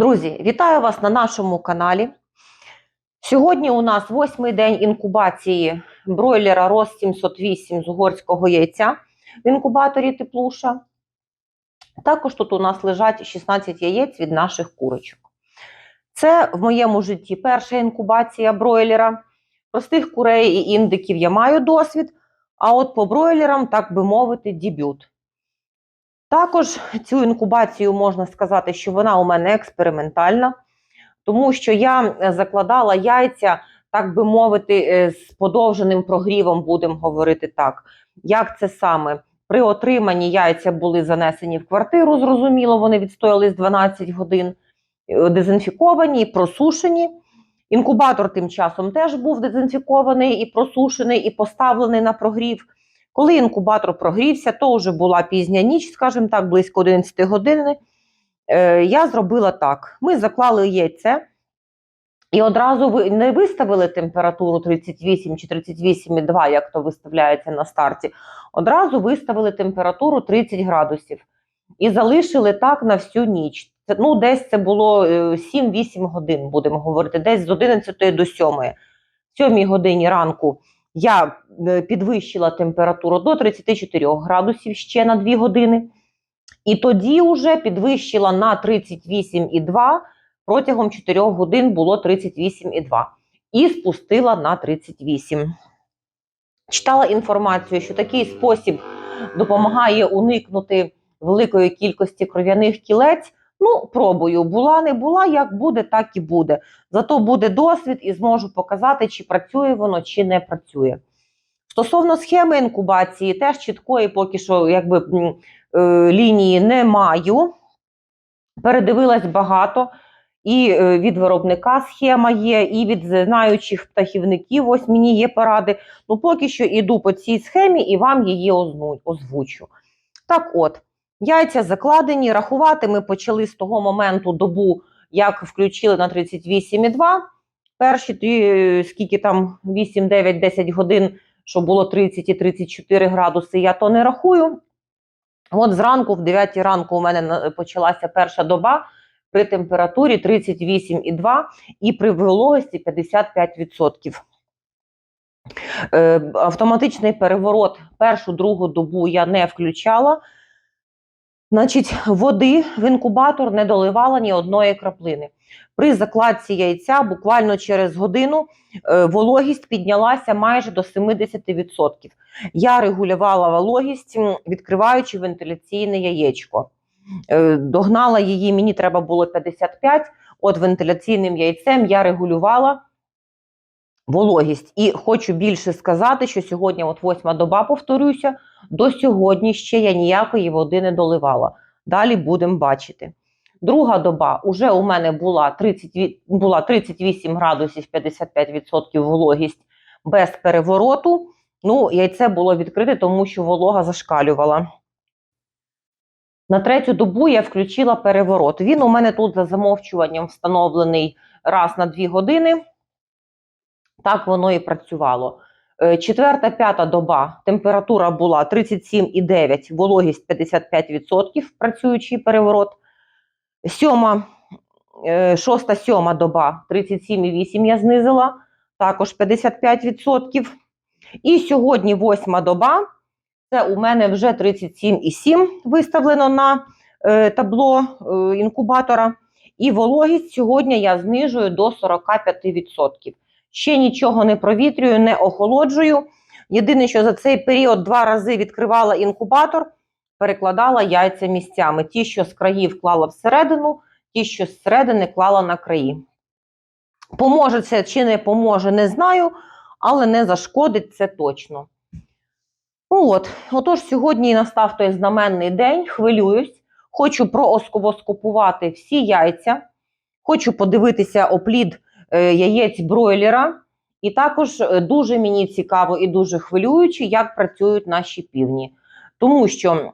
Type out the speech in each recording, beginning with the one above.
Друзі, вітаю вас на нашому каналі. Сьогодні у нас восьмий день інкубації бройлера Рос 708 з угорського яйця в інкубаторі Теплуша. Також тут у нас лежать 16 яєць від наших курочок. Це в моєму житті перша інкубація бройлера. Простих курей і індиків я маю досвід, а от по бройлерам, так би мовити, дебют. Також цю інкубацію можна сказати, що вона у мене експериментальна, тому що я е, закладала яйця, так би мовити, е, з подовженим прогрівом, будемо говорити так. Як це саме? При отриманні яйця були занесені в квартиру, зрозуміло, вони відстояли з 12 годин, е, дезінфіковані, просушені. Інкубатор тим часом теж був дезінфікований і просушений, і поставлений на прогрів. Коли інкубатор прогрівся, то вже була пізня ніч, скажімо так, близько 11 години. Е, я зробила так: ми заклали яйце і одразу не виставили температуру 38 чи 38,2, як то виставляється на старті. Одразу виставили температуру 30 градусів і залишили так на всю ніч. Ну, десь це було е, 7-8 годин, будемо говорити, десь з 11 до 7. В 7 годині ранку я е, підвищила температуру до 34 градусів ще на 2 години. І тоді вже підвищила на 38,2, протягом 4 годин було 38,2. І спустила на 38. Читала інформацію, що такий спосіб допомагає уникнути великої кількості кров'яних кілець. Ну, пробую. Була, не була, як буде, так і буде. Зато буде досвід і зможу показати, чи працює воно, чи не працює. Стосовно схеми інкубації, теж чіткої поки що якби, е, лінії не маю. Передивилась багато. І е, від виробника схема є, і від знаючих птахівників. Ось мені є поради. Ну, поки що іду по цій схемі і вам її озвучу. Так от, яйця закладені. Рахувати ми почали з того моменту добу, як включили на 38,2. Перші скільки там 8, 9, 10 годин, що було 30 і 34 градуси, я то не рахую. От зранку, в 9 ранку, у мене почалася перша доба при температурі 38,2 і при вологості 55%. Е, автоматичний переворот першу другу добу я не включала. Значить, води в інкубатор не доливала ні одної краплини. При закладці яйця буквально через годину е, вологість піднялася майже до 70%. Я регулювала вологість, відкриваючи вентиляційне яєчко. Е, Догнала її, мені треба було 55. От вентиляційним яйцем я регулювала вологість. І хочу більше сказати, що сьогодні, от восьма доба, повторюся, до сьогодні ще я ніякої води не доливала. Далі будемо бачити. Друга доба уже у мене була 30, була 38 градусів 55% вологість без перевороту. Ну, яйце було відкрите, тому що волога зашкалювала. На третю добу я включила переворот. Він у мене тут за замовчуванням встановлений раз на 2 години. Так воно і працювало. Е, Четверта, п'ята доба температура була 37,9, вологість 55%, працюючий переворот. Сьома, е, шоста, сьома доба 37,8 я знизила, також 55%. І сьогодні восьма доба, це у мене вже 37,7 виставлено на е, табло інкубатора. І вологість сьогодні я знижую до 45%. Ще нічого не провітрюю, не охолоджую. Єдине, що за цей період два рази відкривала інкубатор, перекладала яйця місцями. Ті, що з країв клала всередину, ті, що зсередини клала на краї. Поможе це чи не поможе, не знаю, але не зашкодить це точно. Ну от, отож, сьогодні настав той знаменний день, хвилююсь, хочу прооскопувати всі яйця, хочу подивитися оплід яєць бройлера. І також е, дуже мені цікаво і дуже хвилююче, як працюють наші півні. Тому що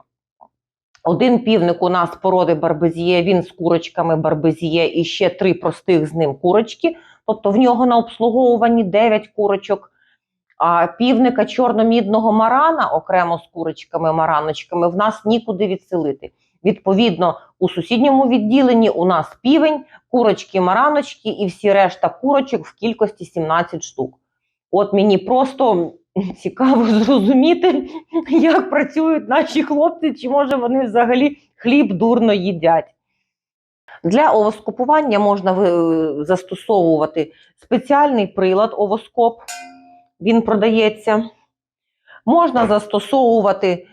один півник у нас породи барбезіє, він з курочками барбезіє і ще три простих з ним курочки. Тобто в нього на обслуговуванні 9 курочок. А півника чорномідного марана, окремо з курочками, мараночками, в нас нікуди відселити. Відповідно, у сусідньому відділенні у нас півень, курочки, мараночки і всі решта курочок в кількості 17 штук. От мені просто цікаво зрозуміти, як працюють наші хлопці, чи може вони взагалі хліб дурно їдять. Для овоскопування можна застосовувати спеціальний прилад овоскоп. Він продається. Можна застосовувати е,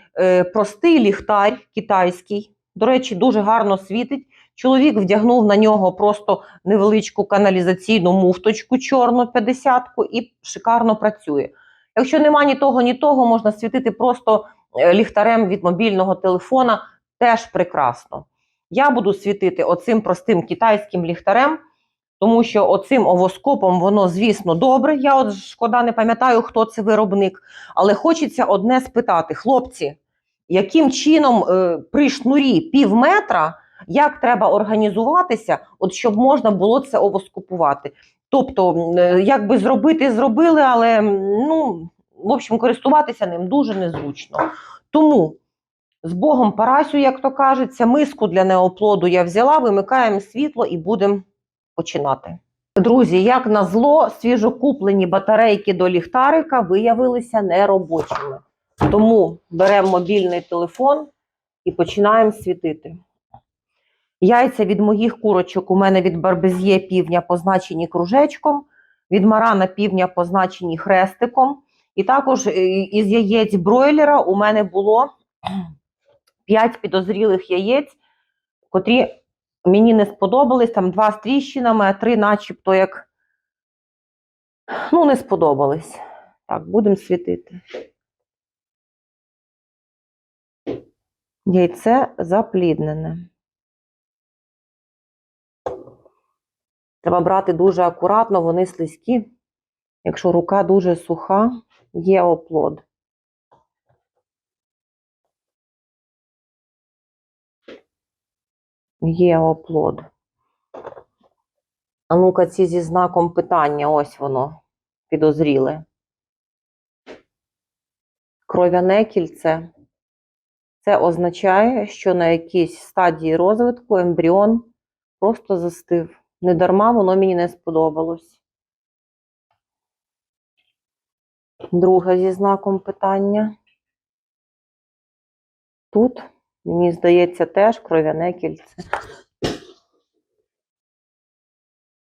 простий ліхтар китайський. До речі, дуже гарно світить. Чоловік вдягнув на нього просто невеличку каналізаційну муфточку чорну 50-ку і шикарно працює. Якщо нема ні того, ні того, можна світити просто е, ліхтарем від мобільного телефона, теж прекрасно. Я буду світити оцим простим китайським ліхтарем, тому що оцим овоскопом воно, звісно, добре. Я от шкода не пам'ятаю, хто це виробник, але хочеться одне спитати: хлопці, яким чином е, при шнурі пів метра, як треба організуватися, от щоб можна було це овоскопувати? Тобто, е, як би зробити, зробили, але ну, в общем, користуватися ним дуже незручно. Тому з Богом Парасю, як то кажеться, миску для неоплоду я взяла, вимикаємо світло і будемо починати. Друзі, як на зло, свіжокуплені батарейки до ліхтарика виявилися неробочими. Тому беремо мобільний телефон і починаємо світити. Яйця від моїх курочок у мене від барбезє півня позначені кружечком, від марана півня позначені хрестиком. І також е, із яєць бройлера у мене було 5 підозрілих яєць, котрі мені не сподобались. Там два з тріщинами, а три, начебто, як ну, не сподобались. Так, будемо світити. Яйце запліднене. Треба брати дуже акуратно, вони слизькі. Якщо рука дуже суха, є оплод. Є оплод. А ну-ка, ці зі знаком питання, ось воно підозріле. Кров'яне кільце. Це означає, що на якійсь стадії розвитку ембріон просто застив. Недарма воно мені не сподобалось. Друге зі знаком питання. Тут, мені здається, теж кров'яне кільце.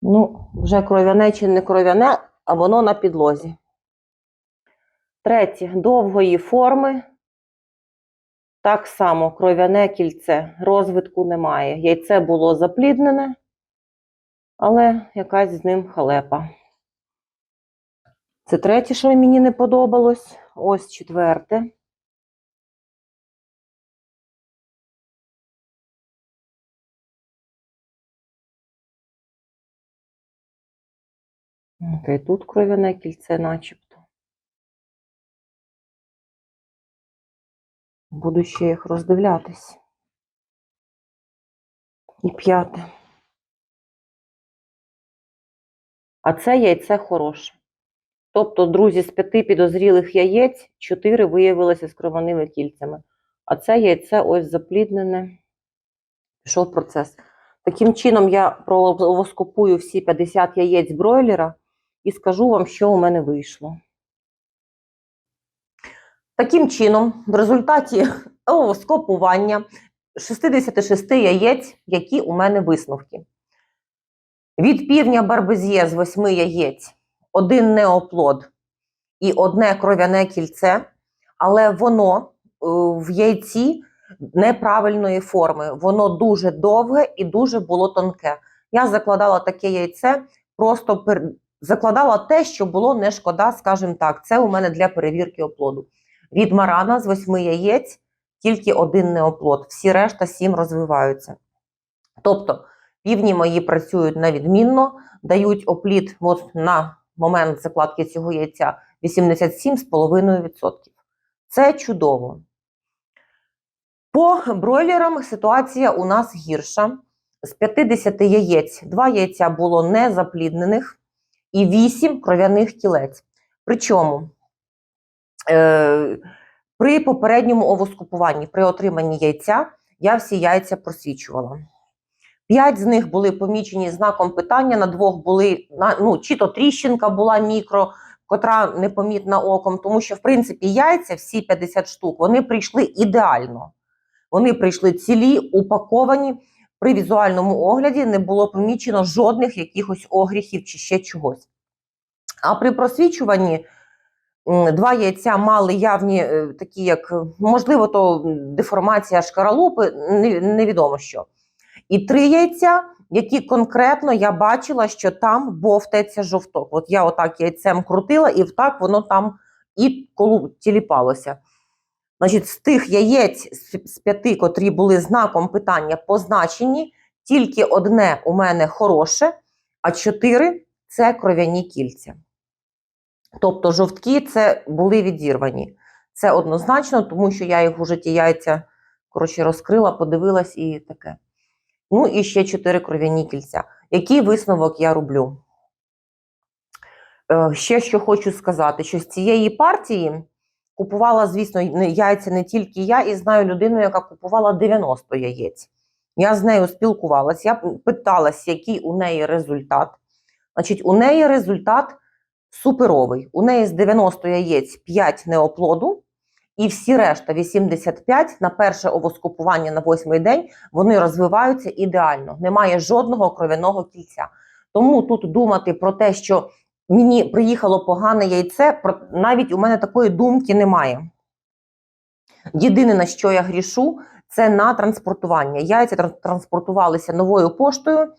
Ну, вже кров'яне чи не кров'яне, а воно на підлозі. Третє. Довгої форми. Так само кров'яне кільце. Розвитку немає. Яйце було запліднене, але якась з ним халепа. Це третє, що мені не подобалось. Ось четверте. Окей, тут кров'яне кільце начебто. Буду ще їх роздивлятись. І п'яте. А це яйце хороше. Тобто, друзі, з п'яти підозрілих яєць чотири виявилися з кровяними кільцями. А це яйце ось запліднене. Пішов процес. Таким чином, я провоскопую всі 50 яєць бройлера і скажу вам, що у мене вийшло. Таким чином, в результаті овоскопування 66 яєць, які у мене висновки. Від півня барбезє з 8 яєць один неоплод і одне кров'яне кільце, але воно е, в яйці неправильної форми. Воно дуже довге і дуже було тонке. Я закладала таке яйце, просто закладала те, що було не шкода, скажімо так. Це у мене для перевірки оплоду. Від марана з восьми яєць тільки один неоплод, всі решта сім розвиваються. Тобто півні мої працюють навідмінно, дають оплід от на момент закладки цього яйця 87,5%. Це чудово. По бройлерам ситуація у нас гірша. З 50 яєць 2 яйця було незапліднених і 8 кров'яних кілець. Причому е, при попередньому овоскупуванні, при отриманні яйця, я всі яйця просвічувала. П'ять з них були помічені знаком питання, на двох були ну, чи то тріщинка була мікро, котра непомітна оком, тому що, в принципі, яйця, всі 50 штук, вони прийшли ідеально. Вони прийшли цілі, упаковані. При візуальному огляді не було помічено жодних якихось огріхів чи ще чогось. А при просвічуванні два яйця мали явні е, такі, як, е, можливо, то деформація шкаралупи, не- невідомо що. І три яйця, які конкретно я бачила, що там бовтається жовток. От я отак яйцем крутила, і так воно там і тіліпалося. Значить, з тих яєць з п'яти, котрі були знаком питання позначені, тільки одне у мене хороше, а чотири це кров'яні кільця. Тобто жовтки це були відірвані. Це однозначно, тому що я їх уже ті яйця коротше, розкрила, подивилась і таке. Ну і ще чотири кров'яні кільця. Який висновок я роблю? Е, ще що хочу сказати, що з цієї партії купувала, звісно, яйця не тільки я, і знаю людину, яка купувала 90 яєць. Я з нею спілкувалася, я питалась, який у неї результат. Значить, у неї результат суперовий. У неї з 90 яєць 5 неоплоду, і всі решта 85 на перше овоскупування на восьмий день вони розвиваються ідеально. Немає жодного кров'яного кільця. Тому тут думати про те, що мені приїхало погане яйце, навіть у мене такої думки немає. Єдине, на що я грішу, це на транспортування. Яйця тран- транспортувалися новою поштою.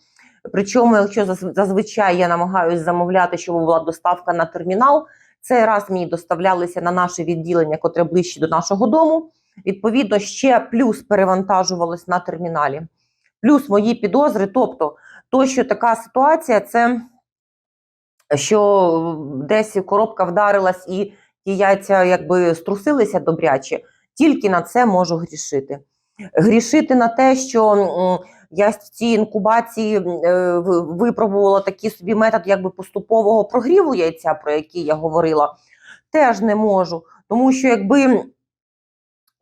Причому, якщо зазвичай я намагаюся замовляти, щоб була доставка на термінал, цей раз мені доставлялися на наше відділення, котре ближче до нашого дому. Відповідно, ще плюс перевантажувалось на терміналі. Плюс мої підозри. Тобто, то, що така ситуація, це що десь коробка вдарилась і ті яйця якби струсилися добряче, тільки на це можу грішити. Грішити на те, що я в цій інкубації е, випробувала такий собі метод якби поступового прогріву яйця, про який я говорила, теж не можу. Тому що, якби,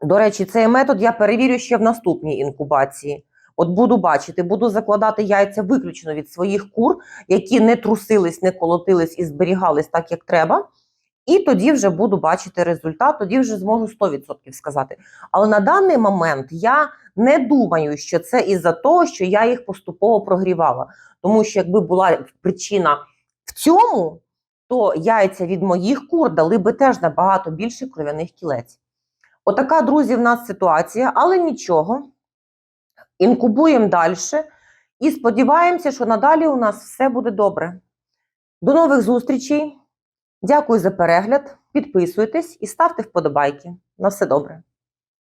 до речі, цей метод я перевірю ще в наступній інкубації. От буду бачити, буду закладати яйця виключно від своїх кур, які не трусились, не колотились і зберігались так, як треба. І тоді вже буду бачити результат, тоді вже зможу 100% сказати. Але на даний момент я не думаю, що це із-за того, що я їх поступово прогрівала. Тому що якби була причина в цьому, то яйця від моїх кур дали би теж набагато більше кров'яних кілець. Отака, друзі, в нас ситуація, але нічого. Інкубуємо далі і сподіваємося, що надалі у нас все буде добре. До нових зустрічей. Дякую за перегляд. Підписуйтесь і ставте вподобайки. На все добре.